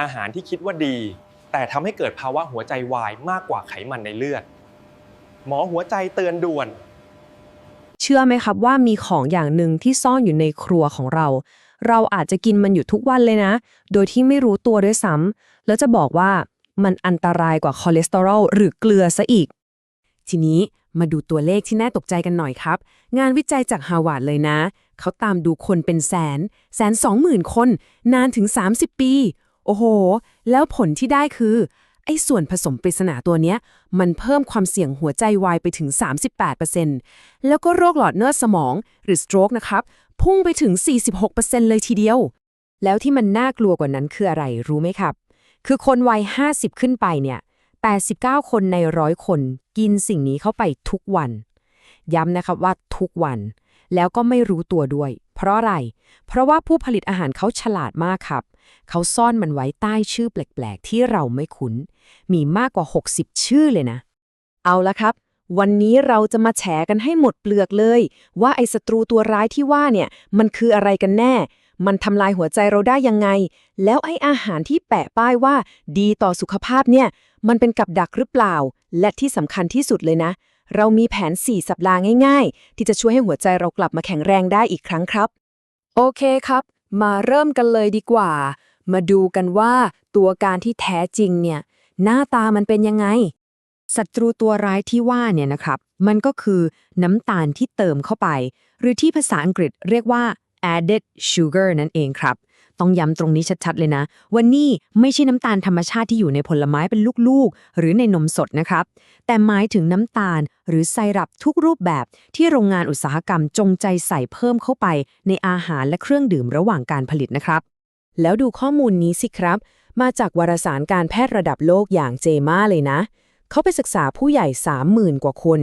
อาหารที่คิดว่าดี แต่ทำให้เกิดภาวะหัวใจวายมากกว่าไขมันในเลือด หมอหัวใจเตือนด่วน เชื่อไหมครับว่ามีของอย่างหนึ่งที่ซ่อนอยู่ในครัวของเรา เราอาจจะกินมันอยู่ทุกวันเลยนะ โดยที่ไม่รู้ตัวด้วยซ้ำแล้วจะบอกว่ามันอันตรายกว่าคอเลสเตอรอลหรือเกลือซะอีก ทีนี้มาดูตัวเลขที่น่าตกใจกันหน่อยครับ งานวิจัยจากฮาวาดเลยนะ เขาตามดูคนเป็นแสน แสนสองหมื่นคน นานถึง 30 ปี โอ้โห แล้วผลที่ได้คือ ไอ้ส่วนผสมปริศนาตัวเนี้ย มันเพิ่มความเสี่ยงหัวใจวายไปถึง 38%แล้วก็โรคหลอดเลือดสมอง หรือ stroke นะครับ พุ่งไปถึง 46%เลยทีเดียว แล้วที่มันน่ากลัวกว่านั้นคืออะไรรู้ไหมครับ คือคนวัย 50 ขึ้นไปเนี่ย 89 คนในร้อยคนกินสิ่งนี้เข้าไปทุกวัน ย้ำนะครับว่าทุกวัน แล้วก็ไม่รู้ตัวด้วย เพราะอะไร เพราะว่าผู้ผลิตอาหารเขาฉลาดมากครับ เขาซ่อนมันไว้ใต้ชื่อแปลกๆ ที่เราไม่คุ้น มีมากกว่า 60 ชื่อเลยนะ เอาละครับ วันนี้เราจะมาแฉกันให้หมดเปลือกเลย ว่าไอ้ศัตรูตัวร้ายที่ว่าเนี่ย มันคืออะไรกันแน่ มันทำลายหัวใจเราได้ยังไง แล้วไอ้อาหารที่แปะป้ายว่า ดีต่อสุขภาพเนี่ย มันเป็นกับดักหรือเปล่า และที่สำคัญที่สุดเลยนะ เรามีแผน 4 สัปดาห์ง่าย ๆ ที่จะช่วยให้หัวใจเรากลับมาแข็งแรงได้อีกครั้งครับ โอเคครับ มาเริ่มกันเลยดีกว่า มาดูกันว่าตัวการที่แท้จริงเนี่ย หน้าตามันเป็นยังไง ศัตรูตัวร้ายที่ว่าเนี่ยนะครับ มันก็คือน้ำตาลที่เติมเข้าไป หรือที่ภาษาอังกฤษเรียกว่า added sugar นั่นเองครับ ต้องย้ำตรงนี้ชัดๆ เลยนะว่านี่ไม่ใช่น้ำตาลธรรมชาติที่อยู่ในผลไม้เป็นลูกๆ หรือในนมสดนะครับ แต่หมายถึงน้ำตาลหรือไซรัปทุกรูปแบบที่โรงงานอุตสาหกรรมจงใจใส่เพิ่มเข้าไป ในอาหารและเครื่องดื่มระหว่างการผลิตนะครับ แล้วดูข้อมูลนี้สิครับ มาจากวารสารการแพทย์ระดับโลกอย่างเจมาเลยนะ เขาไปศึกษาผู้ใหญ่ 30,000 กว่าคน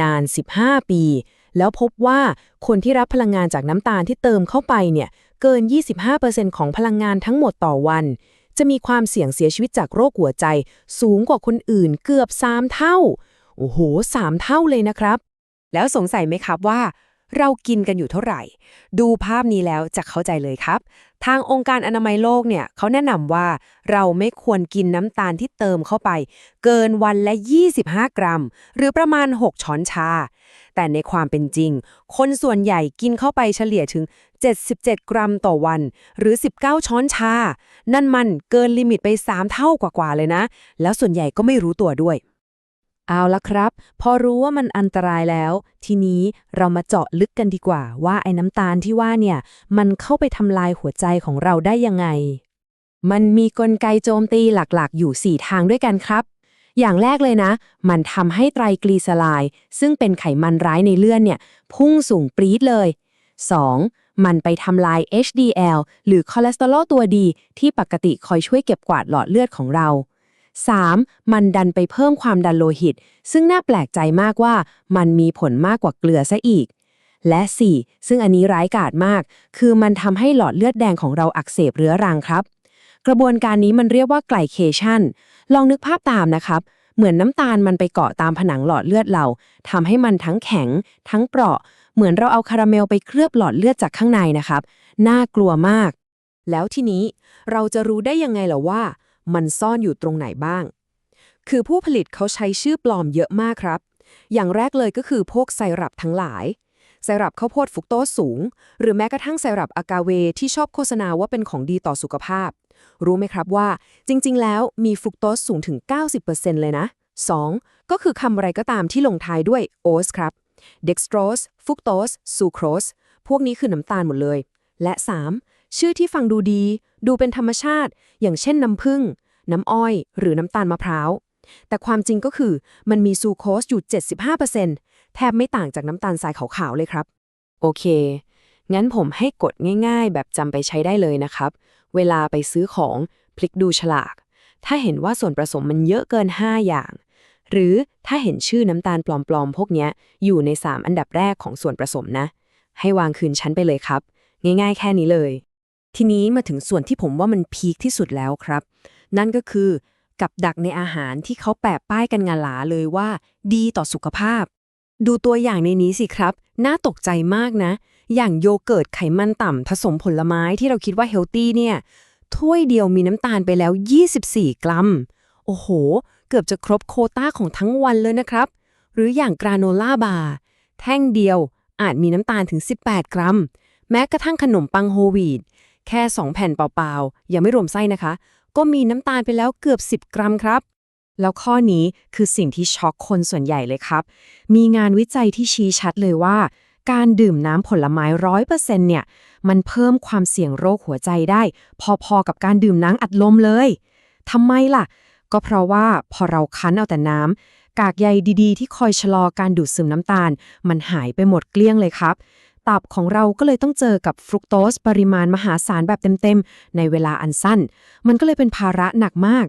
นาน 15 ปีแล้วพบว่าคนที่รับพลังงานจากน้ำตาลที่เติมเข้าไปเนี่ย เกิน 25%ของพลังงานทั้งหมดต่อวัน จะมีความเสี่ยงเสียชีวิตจากโรคหัวใจ สูงกว่าคนอื่นเกือบ 3 เท่า โอ้โห 3 เท่าเลยนะครับ แล้วสงสัยไหมครับว่า เรากินกันอยู่เท่าไหร่ ดูภาพนี้แล้วจะเข้าใจเลยครับ ทางองค์การอนามัยโลกเนี่ยเขาแนะนำว่าเราไม่ควรกินน้ำตาลที่เติมเข้าไป เกินวันละ 25 กรัม หรือประมาณ 6 ช้อนชา แต่ในความเป็นจริง คนส่วนใหญ่กินเข้าไปเฉลี่ยถึง 77 กรัมต่อวัน หรือ 19 ช้อนชา นั่นมันเกินลิมิตไป 3 เท่ากว่าๆเลยนะ แล้วส่วนใหญ่ก็ไม่รู้ตัวด้วย เอาละครับ พอรู้ว่ามันอันตรายแล้ว ทีนี้เรามาเจาะลึกกันดีกว่า ว่าไอ้น้ำตาลที่ว่าเนี่ย มันเข้าไปทำลายหัวใจของเราได้ยังไง มันมีกลไกโจมตีหลักๆ อยู่ 4 ทางด้วยกันครับ อย่างแรกเลยนะ มันทำให้ไตรกลีเซอไรด์ซึ่งเป็นไขมันร้ายในเลือดเนี่ย พุ่งสูงปรี๊ดเลย 2. มันไปทำลาย HDL หรือคอเลสเตอรอลตัวดี ที่ปกติคอยช่วยเก็บกวาดหลอดเลือดของเรา 3. มันดันไปเพิ่มความดันโลหิต ซึ่งน่าแปลกใจมากว่ามันมีผลมากกว่าเกลือซะอีก และ 4. ซึ่งอันนี้ร้ายกาจมาก คือมันทำให้หลอดเลือดแดงของเราอักเสบเรื้อรังครับ กระบวนการนี้มันเรียกว่าไกลเคชันลองนึกภาพตามนะครับ เหมือนน้ำตาลมันไปเกาะตามผนังหลอดเลือดเราทำให้มันทั้งแข็ง ทั้งเปราะ เหมือนเราเอาคาราเมลไปเคลือบหลอดเลือดจากข้างในนะครับ น่ากลัวมาก แล้วทีนี้เราจะรู้ได้ยังไงล่ะว่า มันซ่อนอยู่ตรงไหนบ้าง คือผู้ผลิตเขาใช้ชื่อปลอมเยอะมากครับ อย่างแรกเลยก็คือพวกไซรัปทั้งหลายไซรัปข้าวโพดฟุกโตสสูง หรือแม้กระทั่งไซรัปอากาเวที่ชอบโฆษณาว่าเป็นของดีต่อสุขภาพ รู้ไหมครับว่า จริง ๆ แล้วมีฟุกโตสสูงถึง 90%เลยนะ 2. ก็คือคำอะไรก็ตามที่ลงท้ายด้วยโอสครับเด็กสโตรสฟุกโตสซูโครสพวกนี้คือน้ำตาลหมดเลย และ 3. ชื่อที่ฟังดูดี ดูเป็นธรรมชาติ อย่างเช่นน้ำผึ้งน้ำอ้อย หรือน้ำตาลมะพร้าว แต่ความจริงก็คือมันมีซูโคสอยู่ 75%แทบไม่ต่างจากน้ำตาลทรายขาวๆเลยครับ โอเค งั้นผมให้กดง่าย ๆ แบบจำไปใช้ได้เลยนะครับ เวลาไปซื้อของพลิกดูฉลาก ถ้าเห็นว่าส่วนผสมมันเยอะเกิน 5 อย่าง หรือถ้าเห็นชื่อน้ำตาลปลอมๆ พวกนี้อยู่ใน 3 อันดับแรกของส่วนผสมนะ ให้วางคืนชั้นไปเลยครับ ง่าย ๆ แค่นี้เลย ทีนี้มาถึงส่วนที่ผมว่ามันพีคที่สุดแล้วครับ นั่นก็คือกับดักในอาหารที่เขาแปะป้ายกันงาหลาเลยว่า ดีต่อสุขภาพ ดูตัวอย่างในนี้สิครับ น่าตกใจมากนะ อย่างโยเกิร์ตไขมันต่ำผสมผลไม้ที่เราคิดว่าเฮลตี้เนี่ย ถ้วยเดียวมีน้ำตาลไปแล้ว 24 กรัม โอ้โห เกือบจะครบโคต้าของทั้งวันเลยนะครับ หรืออย่างกราโนล่าบาร์แท่งเดียวอาจมีน้ำตาลถึง 18 กรัม แม้กระทั่งขนมปังโฮวีต แค่ 2 แผ่นเปล่าๆ ยังไม่รวมไส้นะคะ ก็มีน้ำตาลไปแล้วเกือบ 10 กรัมครับ แล้วข้อนี้คือสิ่งที่ช็อกคนส่วนใหญ่เลยครับ มีงานวิจัยที่ชี้ชัดเลยว่า การดื่มน้ำผลไม้ร้อยเปอร์เซ็นต์เนี่ย มันเพิ่มความเสี่ยงโรคหัวใจได้ พอๆกับการดื่มน้ำอัดลมเลยทำไมล่ะ ก็เพราะว่าพอเราคั้นเอาแต่น้ำกากใยดีๆ ที่คอยชะลอการดูดซึมน้ำตาล มันหายไปหมดเกลี้ยงเลยครับ ตับของเราก็เลยต้องเจอกับฟรุกโตสปริมาณมหาศาลแบบเต็มๆ ในเวลาอันสั้น มันก็เลยเป็นภาระหนักมาก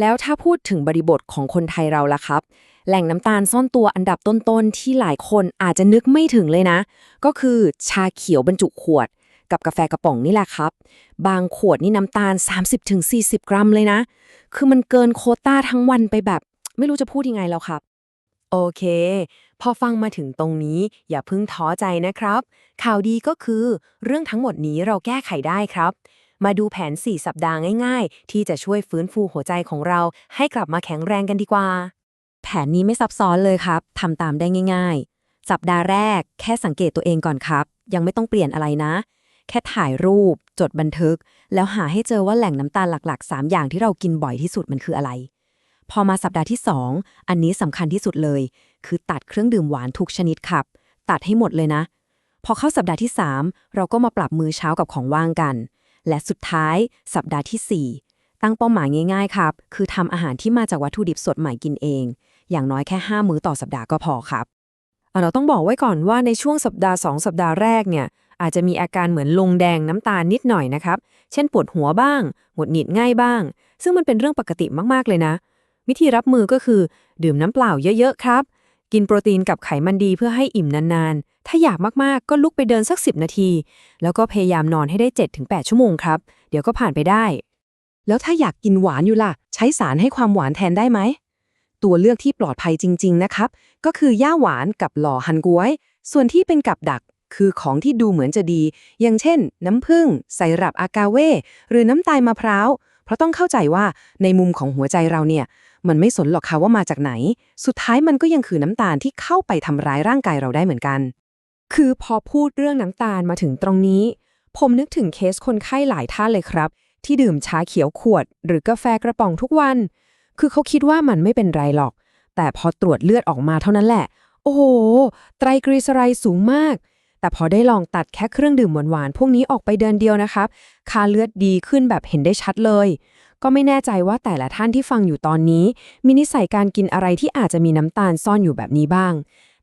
แล้วถ้าพูดถึงบริบทของคนไทยเราล่ะครับ แหล่งน้ำตาลซ่อนตัวอันดับต้นๆ ที่หลายคนอาจจะนึกไม่ถึงเลยนะ ก็คือชาเขียวบรรจุขวด กับกาแฟกระป๋องนี่แหละครับ บางขวดนี่น้ำตาล 30-40 กรัมเลยนะ คือมันเกินโคต้าทั้งวันไปแบบ ไม่รู้จะพูดยังไงแล้วครับ โอเค พอฟังมาถึงตรงนี้ อย่าเพิ่งท้อใจนะครับ ข่าวดีก็คือ เรื่องทั้งหมดนี้เราแก้ไขได้ครับ มาดูแผน 4 สัปดาห์ง่าย ๆ ที่จะช่วยฟื้นฟูหัวใจของเรา ให้กลับมาแข็งแรงกันดีกว่า แผนนี้ไม่ซับซ้อนเลยครับทำตามได้ง่าย ๆ สัปดาห์แรก แค่สังเกตตัวเองก่อนครับ ยังไม่ต้องเปลี่ยนอะไรนะ แค่ถ่ายรูป จดบันทึก แล้วหาให้เจอว่าแหล่งน้ำตาลหลัก ๆ 3 อย่างที่เรากินบ่อยที่สุดมันคืออะไร พอมาสัปดาห์ที่ 2 อันนี้สำคัญที่สุดเลย คือตัดเครื่องดื่มหวานทุกชนิดครับ ตัดให้หมดเลยนะ พอเข้าสัปดาห์ที่ 3 เราก็มาปรับมื้อเช้ากับของว่างกัน และสุดท้าย สัปดาห์ทีสี่4 ตั้งเป้าหมายง่ายๆครับ คือทำอาหารที่มาจากวัตถุดิบสดใหม่กินเอง อย่างน้อยแค่ 5 มื้อต่อสัปดาห์ก็พอครับอะเราต้องบอกไว้ก่อนว่าในช่วงสัปดาห์ 2 สัปดาห์แรกเนี่ยอาจจะมีอาการเหมือนลงแดงน้ำตาลนิดหน่อยนะครับ เช่นปวดหัวบ้าง หงุดหงิดง่ายบ้าง ซึ่งมันเป็นเรื่องปกติมากๆเลยนะ วิธีรับมือก็คือ ดื่มน้ำเปล่าเยอะ ๆ ครับ กินโปรตีนกับไขมันดีเพื่อให้อิ่มนาน ๆ ถ้าอยากมาก ๆ ก็ลุกไปเดินสัก 10 นาที แล้วก็พยายามนอนให้ได้ 7-8 ชั่วโมงครับ เดี๋ยวก็ผ่านไปได้ แล้วถ้าอยากกินหวานอยู่ล่ะ ใช้สารให้ความหวานแทนได้ไหม ตัวเลือกที่ปลอดภัยจริง ๆ นะครับ ก็คือย่าหวานกับหล่อฮันกวย ส่วนที่เป็นกับดักคือของที่ดูเหมือนจะดี อย่างเช่น น้ำผึ้งไซรัปอากาเว่หรือน้ำตาลมะพร้าว เพราะต้องเข้าใจว่าในมุมของหัวใจเราเนี่ย มันไม่สนหรอกค่ะว่ามาจากไหน สุดท้ายมันก็ยังคือน้ำตาลที่เข้าไปทำร้ายร่างกายเราได้เหมือนกัน คือพอพูดเรื่องน้ำตาลมาถึงตรงนี้ ผมนึกถึงเคสคนไข้หลายท่านเลยครับ ที่ดื่มชาเขียวขวด หรือกาแฟกระป๋องทุกวัน คือเขาคิดว่ามันไม่เป็นไรหรอก แต่พอตรวจเลือดออกมาเท่านั้นแหละ โอ้โห ไตรกลีเซอไรด์สูงมาก แต่พอได้ลองตัดแค่เครื่องดื่มหวานๆพวกนี้ออกไปเดือนเดียวนะครับค่าเลือดดีขึ้นแบบเห็นได้ชัดเลย ก็ไม่แน่ใจว่าแต่ละท่านที่ฟังอยู่ตอนนี้ มีนิสัยการกินอะไรที่อาจจะมีน้ำตาลซ่อนอยู่แบบนี้บ้าง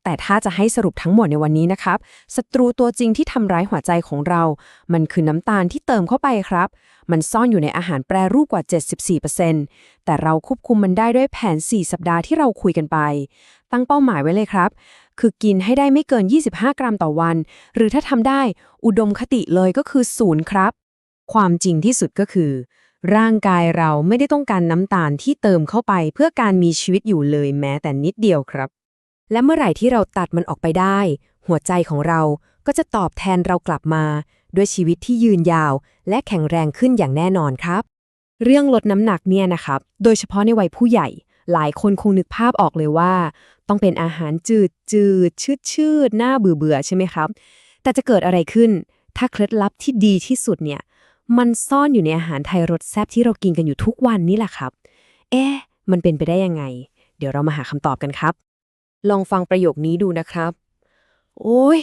แต่ถ้าจะให้สรุปทั้งหมดในวันนี้นะครับศัตรูตัวจริงที่ทำร้ายหัวใจของเรา มันคือน้ำตาลที่เติมเข้าไปครับ มันซ่อนอยู่ในอาหารแปรรูปกว่า 74%แต่เราควบคุมมันได้ด้วยแผน 4 สัปดาห์ที่เราคุยกันไป ตั้งเป้าหมายไว้เลยครับ คือกินให้ได้ไม่เกิน 25 กรัมต่อวัน หรือถ้าทำได้อุดมคติเลยก็คือศูนย์ครับ ความจริงที่สุดก็คือ ร่างกายเราไม่ได้ต้องการน้ำตาลที่เติมเข้าไปเพื่อการมีชีวิตอยู่เลยแม้แต่นิดเดียวครับ และเมื่อไหร่ที่เราตัดมันออกไปได้ หัวใจของเราก็จะตอบแทนเรากลับมา ด้วยชีวิตที่ยืนยาว และแข็งแรงขึ้นอย่างแน่นอนครับ เรื่องลดน้ำหนักเนี่ยนะครับ โดยเฉพาะในวัยผู้ใหญ่ หลายคนคงนึกภาพออกเลยว่า ต้องเป็นอาหารจืดจืดชืดชืดๆน่าเบื่อเบื่อใช่ไหมครับ แต่จะเกิดอะไรขึ้น ถ้าเคล็ดลับที่ดีที่สุดเนี่ย มันซ่อนอยู่ในอาหารไทยรสแซ่บที่เรากินกันอยู่ทุกวันนี่แหละครับ เอ๊ะ มันเป็นไปได้ยังไง เดี๋ยวเรามาหาคำตอบกันครับ ลองฟังประโยคนี้ดูนะครับ โอ้ย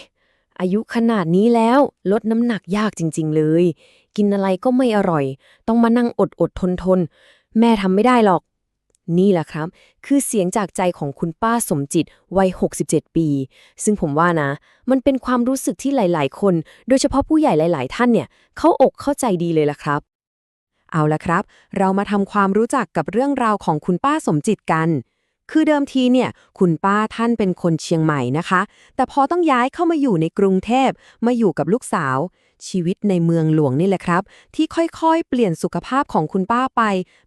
อายุขนาดนี้แล้วลดน้ำหนักยากจริง ๆ เลย กินอะไรก็ไม่อร่อย ต้องมานั่งอดอดทนทน แม่ทำไม่ได้หรอก นี่แหละครับ คือเสียงจากใจของคุณป้าสมจิตวัย 67 ปี ซึ่งผมว่านะ มันเป็นความรู้สึกที่หลาย ๆ คน โดยเฉพาะผู้ใหญ่หลาย ๆ ท่านเนี่ย เข้าอกเข้าใจดีเลยล่ะครับ เอาละครับ เรามาทำความรู้จักกับเรื่องราวของคุณป้าสมจิตกัน คือเดิมทีเนี่ย คุณป้าท่านเป็นคนเชียงใหม่นะคะ แต่พอต้องย้ายเข้ามาอยู่ในกรุงเทพมาอยู่กับลูกสาว ชีวิตในเมืองหลวงนี่แหละครับ ที่ค่อยๆ เปลี่ยนสุขภาพของคุณป้าไป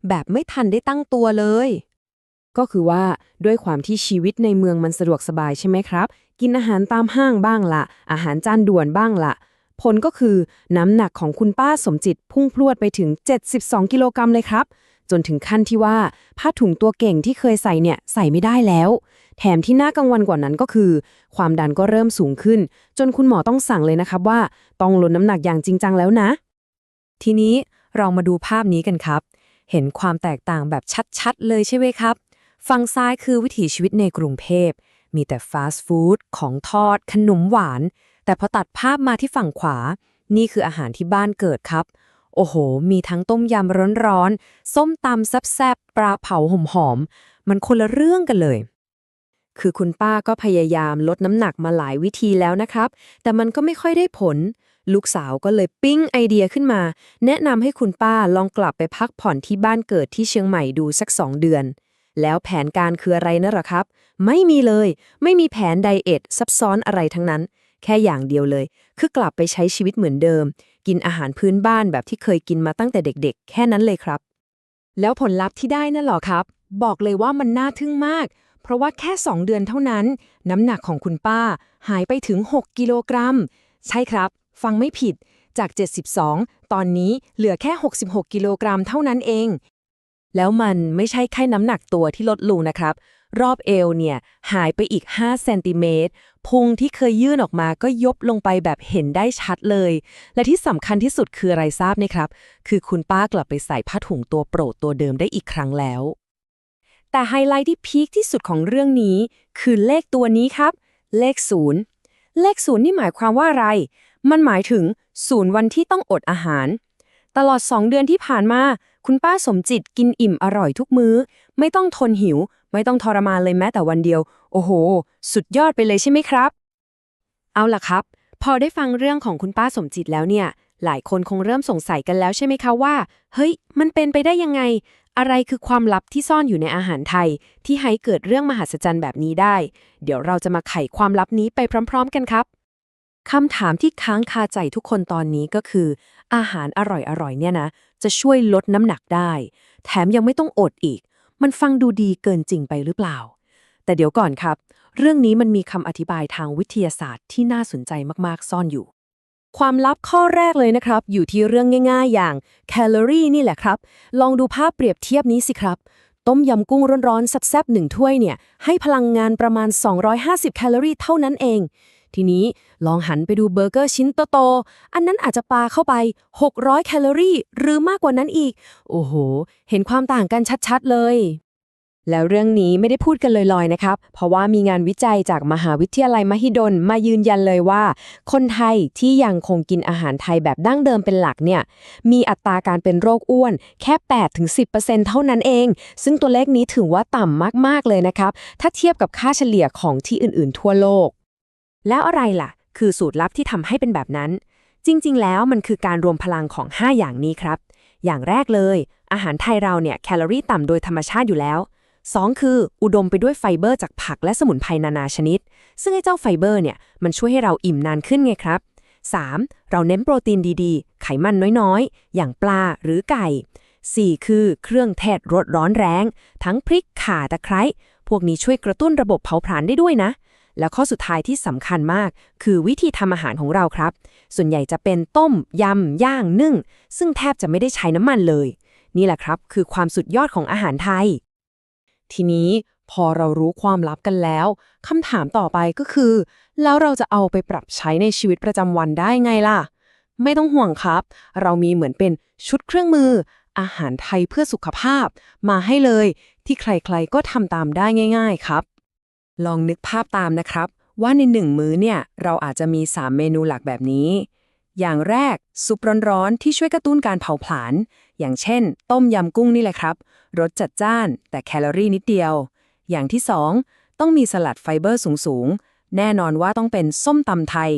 แบบไม่ทันได้ตั้งตัวเลย ก็คือว่าด้วยความที่ชีวิตในเมืองมันสะดวกสบายใช่ไหมครับ กินอาหารตามห้างบ้างละอาหารจานด่วนบ้างละผลก็คือน้ำหนักของคุณป้าสมจิตพุ่งพรวดไปถึง 72 กิโลกรัมเลยครับ จนถึงขั้นที่ว่าผ้าถุงตัวเก่งที่เคยใส่เนี่ยใส่ไม่ได้แล้ว แถมที่น่ากังวลกว่านั้นก็คือ ความดันก็เริ่มสูงขึ้น จนคุณหมอต้องสั่งเลยนะครับว่า ต้องลดน้ำหนักอย่างจริงจังแล้วนะ ทีนี้เรามาดูภาพนี้กันครับ เห็นความแตกต่างแบบชัดๆ เลยใช่ไหมครับ ฝั่งซ้ายคือวิถีชีวิตในกรุงเทพมีแต่ฟาสต์ฟู้ดของทอด ขนมหวาน แต่พอตัดภาพมาที่ฝั่งขวา นี่คืออาหารที่บ้านเกิดครับ โอ้โห มีทั้งต้มยำร้อนๆ ส้มตำแซ่บๆ ปลาเผาหอมๆ มันคนละเรื่องกันเลย คือคุณป้าก็พยายามลดน้ำหนักมาหลายวิธีแล้วนะครับ แต่มันก็ไม่ค่อยได้ผล ลูกสาวก็เลยปิ้งไอเดียขึ้นมา แนะนำให้คุณป้าลองกลับไปพักผ่อนที่บ้านเกิดที่เชียงใหม่ดูสักสองเดือน แล้วแผนการคืออะไรนะหรอครับ ไม่มีเลย ไม่มีแผนไดเอทซับซ้อนอะไรทั้งนั้น แค่อย่างเดียวเลย คือกลับไปใช้ชีวิตเหมือนเดิม กินอาหารพื้นบ้านแบบที่เคยกินมาตั้งแต่เด็กๆ แค่นั้นเลยครับ แล้วผลลัพธ์ที่ได้นั่นหรอครับ บอกเลยว่ามันน่าทึ่งมาก เพราะว่าแค่ 2 เดือนเท่านั้น น้ำหนักของคุณป้าหายไปถึง 6 กิโลกรัม ใช่ครับ ฟังไม่ผิด จาก 72 ตอนนี้เหลือแค่ 66 กิโลกรัมเท่านั้นเอง แล้วมันไม่ใช่แค่น้ำหนักตัวที่ลดลงนะครับ รอบเอวเนี่ยหายไปอีก 5 เซนติเมตร พุงที่เคยยื่นออกมาก็ยบลงไปแบบเห็นได้ชัดเลย และที่สำคัญที่สุดคืออะไรทราบไหมครับ คือคุณป้ากลับไปใส่ผ้าถุงตัวโปรดตัวเดิมได้อีกครั้งแล้ว แต่ไฮไลท์ที่พีคที่สุดของเรื่องนี้ คือเลขตัวนี้ครับ เลขศูนย์เลขศูนย์นี่หมายความว่าอะไร มันหมายถึงศูนย์วันที่ต้องอดอาหาร ตลอด 2 เดือนที่ผ่านมา คุณป้าสมจิตกินอิ่มอร่อยทุกมื้อ ไม่ต้องทนหิว ไม่ต้องทรมานเลยแม้แต่วันเดียว โอ้โห สุดยอดไปเลยใช่ไหมครับ เอาล่ะครับ พอได้ฟังเรื่องของคุณป้าสมจิตแล้วเนี่ย หลายคนคงเริ่มสงสัยกันแล้วใช่ไหมคะว่า เฮ้ย มันเป็นไปได้ยังไง อะไรคือความลับที่ซ่อนอยู่ในอาหารไทย ที่ให้เกิดเรื่องมหัศจรรย์แบบนี้ได้ เดี๋ยวเราจะมาไขความลับนี้ไปพร้อม ๆ กันครับคำถามที่ค้างคาใจทุกคนตอนนี้ก็คือ อาหารอร่อยๆเนี่ยนะ จะช่วยลดน้ำหนักได้ แถมยังไม่ต้องอดอีก มันฟังดูดีเกินจริงไปหรือเปล่า แต่เดี๋ยวก่อนครับ เรื่องนี้มันมีคำอธิบายทางวิทยาศาสตร์ที่น่าสนใจมากๆซ่อนอยู่ ความลับข้อแรกเลยนะครับ อยู่ที่เรื่องง่าย ๆ อย่างแคลอรี่นี่แหละครับ ลองดูภาพเปรียบเทียบนี้สิครับ ต้มยำกุ้งร้อนๆแซ่บๆหนึ่งถ้วยเนี่ยให้พลังงานประมาณ 250 แคลอรี่เท่านั้นเอง ทีนี้ลองหันไปดูเบอร์เกอร์ชิ้นโตๆอันนั้นอาจจะปาเข้าไป 600 แคลอรี่ หรือมากกว่านั้นอีก โอ้โห เห็นความต่างกันชัดๆเลย แล้วเรื่องนี้ไม่ได้พูดกันลอยๆนะครับ เพราะว่ามีงานวิจัยจากมหาวิทยาลัยมหิดลมายืนยันเลยว่า คนไทยที่ยังคงกินอาหารไทยแบบดั้งเดิมเป็นหลักเนี่ย มีอัตราการเป็นโรคอ้วน แค่ 8-10%เท่านั้นเอง ซึ่งตัวเลขนี้ถือว่าต่ำมากๆเลยนะครับ ถ้าเทียบกับค่าเฉลี่ยของที่อื่นๆ ทั่วโลก แล้วอะไรล่ะ คือสูตรลับที่ทำให้เป็นแบบนั้น จริง ๆ แล้วมันคือการรวมพลังของ 5 อย่างนี้ครับ อย่างแรกเลย อาหารไทยเราเนี่ยแคลอรี่ต่ำโดยธรรมชาติอยู่แล้ว 2 คืออุดมไปด้วยไฟเบอร์จากผักและสมุนไพรนานาชนิด ซึ่งไอ้เจ้าไฟเบอร์เนี่ยมันช่วยให้เราอิ่มนานขึ้นไงครับ 3. เราเน้นโปรตีนดีๆ ไขมันน้อยๆ อย่างปลาหรือไก่ 4. คือเครื่องเทศรสร้อนแรง ทั้งพริกข่าตะไคร้ พวกนี้ช่วยกระตุ้นระบบเผาผลาญได้ด้วยนะ แล้วข้อสุดท้ายที่สำคัญมาก คือวิธีทำอาหารของเราครับ ส่วนใหญ่จะเป็นต้ม ยำ ย่าง นึ่ง ซึ่งแทบจะไม่ได้ใช้น้ำมันเลย นี่แหละครับ คือความสุดยอดของอาหารไทย ทีนี้พอเรารู้ความลับกันแล้วคำถามต่อไปก็คือ แล้วเราจะเอาไปปรับใช้ในชีวิตประจำวันได้ไงล่ะ ไม่ต้องห่วงครับ เรามีเหมือนเป็นชุดเครื่องมือ อาหารไทยเพื่อสุขภาพ มาให้เลยที่ใครๆก็ทำตามได้ง่าย ๆ ครับ ลองนึกภาพตามนะครับ ว่าในหนึ่งมื้อเนี่ยเราอาจจะมี 3 เมนูหลักแบบนี้ อย่างแรกซุปร้อนๆที่ช่วยกระตุ้นการเผาผลาญอย่างเช่น ต้มยำกุ้งนี่แหละครับรสจัดจ้าน แต่แคลอรี่นิดเดียว อย่างที่ 2 ต้องมีสลัดไฟเบอร์สูงๆ แน่นอนว่าต้องเป็นส้มตำไทย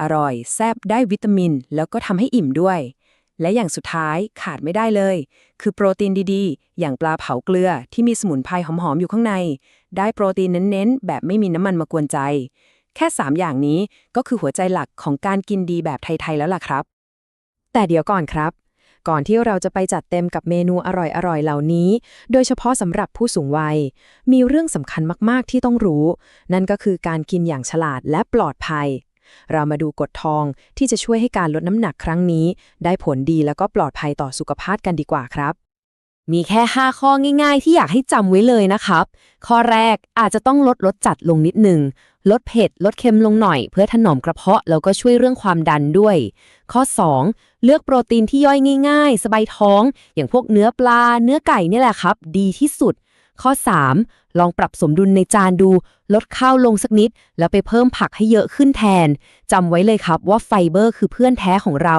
อร่อยแซ่บได้วิตามิน แล้วก็ทำให้อิ่มด้วย และอย่างสุดท้ายขาดไม่ได้เลย คือโปรตีนดีๆ อย่างปลาเผาเกลือที่มีสมุนไพรหอมๆอยู่ข้างใน ได้โปรตีนเน้นๆ แบบไม่มีน้ำมันมากวนใจ แค่ 3 อย่างนี้ก็คือหัวใจหลักของการกินดีแบบไทย ๆ แล้วล่ะครับ แต่เดี๋ยวก่อนครับ ก่อนที่เราจะไปจัดเต็มกับเมนูอร่อยๆเหล่านี้ โดยเฉพาะสำหรับผู้สูงวัย มีเรื่องสำคัญมากๆที่ต้องรู้ นั่นก็คือการกินอย่างฉลาดและปลอดภัย เรามาดูกฎทองที่จะช่วยให้การลดน้ำหนักครั้งนี้ ได้ผลดีแล้วก็ปลอดภัยต่อสุขภาพกันดีกว่าครับ มีแค่ 5 ข้อง่าย ๆ ที่อยากให้จำไว้เลยนะครับ ข้อแรกอาจจะต้องลดรสจัดลงนิดหนึ่งลดเผ็ด ลดเค็มลงหน่อย เพื่อถนอมกระเพาะแล้วก็ช่วยเรื่องความดันด้วย ข้อ 2 เลือกโปรตีนที่ย่อยง่าย ๆ สบายท้อง อย่างพวกเนื้อปลา เนื้อไก่นี่แหละครับ ดีที่สุด ข้อ 3 ลองปรับสมดุลในจานดู ลดข้าวลงสักนิด แล้วไปเพิ่มผักให้เยอะขึ้นแทนจำไว้เลยครับว่าไฟเบอร์คือเพื่อนแท้ของเรา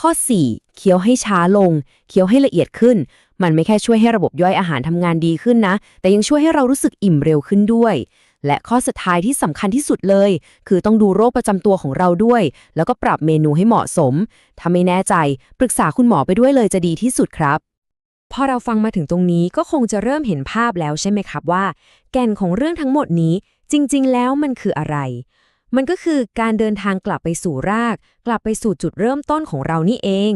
ข้อ 4 เคี้ยวให้ช้าลง เคี้ยวให้ละเอียดขึ้น มันไม่แค่ช่วยให้ระบบย่อยอาหารทำงานดีขึ้นนะ แต่ยังช่วยให้เรารู้สึกอิ่มเร็วขึ้นด้วยและข้อสุดท้ายที่สำคัญที่สุดเลย คือต้องดูโรคประจำตัวของเราด้วย แล้วก็ปรับเมนูให้เหมาะสม ถ้าไม่แน่ใจ ปรึกษาคุณหมอไปด้วยเลยจะดีที่สุดครับ พอเราฟังมาถึงตรงนี้ก็คงจะเริ่มเห็นภาพแล้วใช่ไหมครับว่า แก่นของเรื่องทั้งหมดนี้จริง ๆ แล้วมันคืออะไร มันก็คือการเดินทางกลับไปสู่ราก กลับไปสู่จุดเริ่มต้นของเรานี่เอง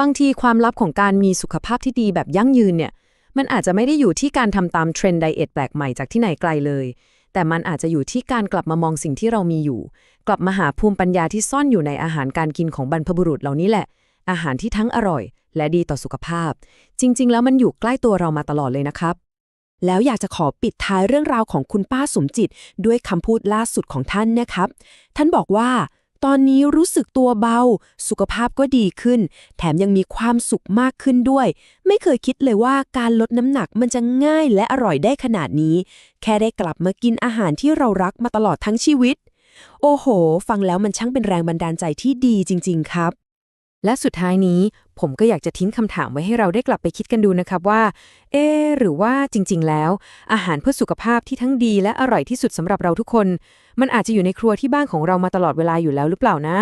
บางทีความลับของการมีสุขภาพที่ดีแบบยั่งยืนเนี่ย มันอาจจะไม่ได้อยู่ที่การทำตามเทรนด์ไดเอทแปลกใหม่จากที่ไหนไกลเลย แต่มันอาจจะอยู่ที่การกลับมามองสิ่งที่เรามีอยู่ กลับมาหาภูมิปัญญาที่ซ่อนอยู่ในอาหารการกินของบรรพบุรุษเหล่านี้แหละ อาหารที่ทั้งอร่อย และดีต่อสุขภาพ จริง ๆ แล้วมันอยู่ใกล้ตัวเรามาตลอดเลยนะครับ แล้วอยากจะขอปิดท้ายเรื่องราวของคุณป้าสมจิต ด้วยคำพูดล่าสุดของท่านนะครับ ท่านบอกว่า ตอนนี้รู้สึกตัวเบา สุขภาพก็ดีขึ้น แถมยังมีความสุขมากขึ้นด้วย ไม่เคยคิดเลยว่าการลดน้ำหนักมันจะง่ายและอร่อยได้ขนาดนี้ แค่ได้กลับมากินอาหารที่เรารักมาตลอดทั้งชีวิตโอ้โห ฟังแล้วมันช่างเป็นแรงบันดาลใจที่ดีจริง ๆ ครับ และสุดท้ายนี้ผมก็อยากจะทิ้งคำถามไว้ให้เราได้กลับไปคิดกันดูนะครับว่า เอ หรือว่าจริง ๆ แล้ว อาหารเพื่อสุขภาพที่ทั้งดีและอร่อยที่สุดสำหรับเราทุกคน มันอาจจะอยู่ในครัวที่บ้านของเรามาตลอดเวลาอยู่แล้วหรือเปล่านะ